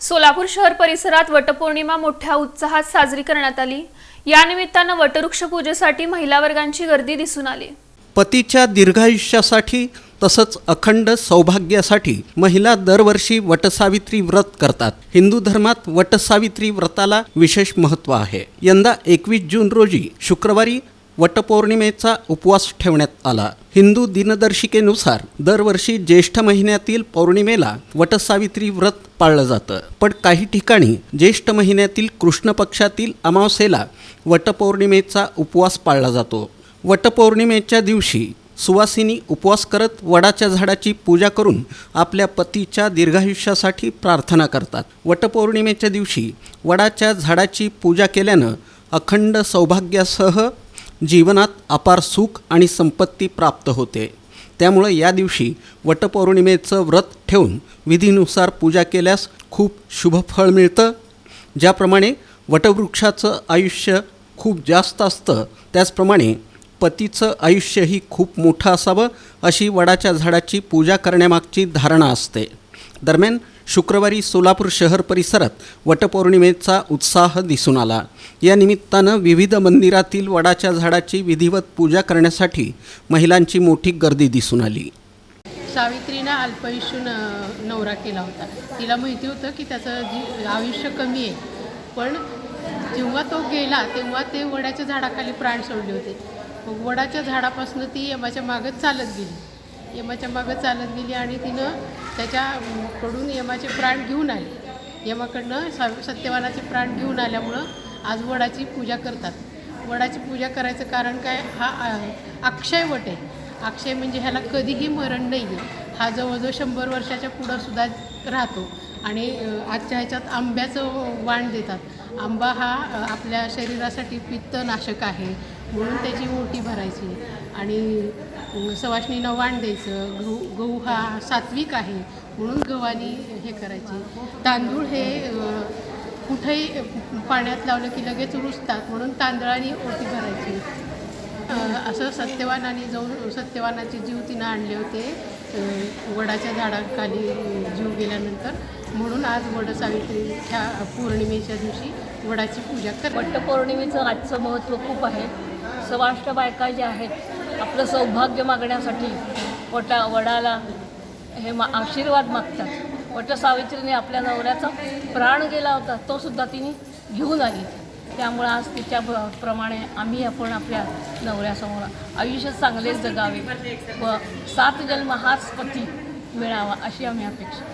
सोलापूर शहर परिसरात वटपौर्णिमा मोठ्या उत्साहात साजरी करण्यात आली. या निमित्तानं वटवृक्ष पूजेसाठी महिला वर्गांची गर्दी दिसून आली. पतीच्या दीर्घायुष्यासाठी तसंच अखंड सौभाग्यासाठी महिला दरवर्षी वटसावित्री व्रत करतात. हिंदू धर्मात वटसावित्री व्रताला विशेष महत्त्व आहे. यंदा एकवीस जून रोजी शुक्रवारी वटपौर्णिमेचा उपवास ठेवण्यात आला. हिंदू दिनदर्शिकेनुसार दरवर्षी ज्येष्ठ महिन्यातील पौर्णिमेला वटसावित्री व्रत पाळलं जातं. पण काही ठिकाणी ज्येष्ठ महिन्यातील कृष्ण पक्षातील अमावस्येला वटपौर्णिमेचा उपवास पाळला जातो. वटपौर्णिमेच्या दिवशी सुवासिनी उपवास करत वडाच्या झाडाची पूजा करून आपल्या पतीच्या दीर्घायुष्यासाठी प्रार्थना करतात. वटपौर्णिमेच्या दिवशी वडाच्या झाडाची पूजा केल्यानं अखंड सौभाग्यासह जीवनात अपार सुख आणि संपत्ती प्राप्त होते. त्यामुळे या दिवशी वटपौर्णिमेचं व्रत ठेवून विधीनुसार पूजा केल्यास खूप शुभफळ मिळतं. ज्याप्रमाणे वटवृक्षाचं आयुष्य खूप जास्त असतं त्याचप्रमाणे पतीचं आयुष्यही खूप मोठं असावं अशी वडाच्या झाडाची पूजा करण्यामागची धारणा असते. दरम्यान शुक्रवारी सोलापूर शहर परिसरात वटपौर्णिमेचा उत्साह दिसून आला. या निमित्तानं विविध मंदिरातील वडाच्या झाडाची विधिवत पूजा करण्यासाठी महिलांची मोठी गर्दी दिसून आली. सावित्रीनं अल्पायुष्य न नवरा केला होता. तिला माहिती होतं की त्याचं जी आयुष्य कमी आहे. पण जेव्हा तो गेला तेव्हा ते वडाच्या झाडाखाली प्राण सोडले होते. मग वडाच्या झाडापासून ती यमाच्या मागं चालत गेली. यमाच्या मागं चालत गेली आणि तिनं त्याच्याकडून यमाचे प्राण घेऊन आले. यमाकडनं सा सत्यवानाचे प्राण घेऊन आल्यामुळं आज वडाची पूजा करतात. वडाची पूजा करायचं कारण काय? हा अक्षय वट आहे. अक्षय म्हणजे ह्याला कधीही मरण नाही आहे हा जवळजवळ शंभर वर्षाच्या पुढं सुद्धा राहतो आणि आजच्या ह्याच्यात आंब्याचं वाण देतात. आंबा हा आपल्या शरीरासाठी पित्तनाशक आहे म्हणून त्याची ओटी भरायची. आणि अ, सवाष्णीनं वाण द्यायचं गहू गहू हा सात्विक आहे म्हणून गव्हानी हे करायचे. तांदूळ हे कुठेही पाण्यात लावलं की लगेच रुजतात म्हणून तांदळाने ओटी भरायची. असं सत्यवानाने जाऊन सत्यवानाचे जीव तिनं आणले होते. वडाच्या झाडाखाली जीव गेल्यानंतर. म्हणून आज वड सावित्री ह्या पौर्णिमेच्या दिवशी वडाची पूजा कर वटपौर्णिमेचं आजचं महत्त्व खूप आहे. सवाष्ट बायका ज्या आहेत आपलं सौभाग्य मागण्यासाठी वटा वडाला हे मा आशीर्वाद मागतात. वट सावित्रीने आपल्या नवऱ्याचा प्राण गेला होता तो सुद्धा तिने घेऊन आली. त्यामुळं आज तिच्या प्रमाणे आम्ही आपण आपल्या नवऱ्यासमोर आयुष्य चांगलेच जगावे व सात जन्म हाच पती मिळावा अशी आम्ही अपेक्षा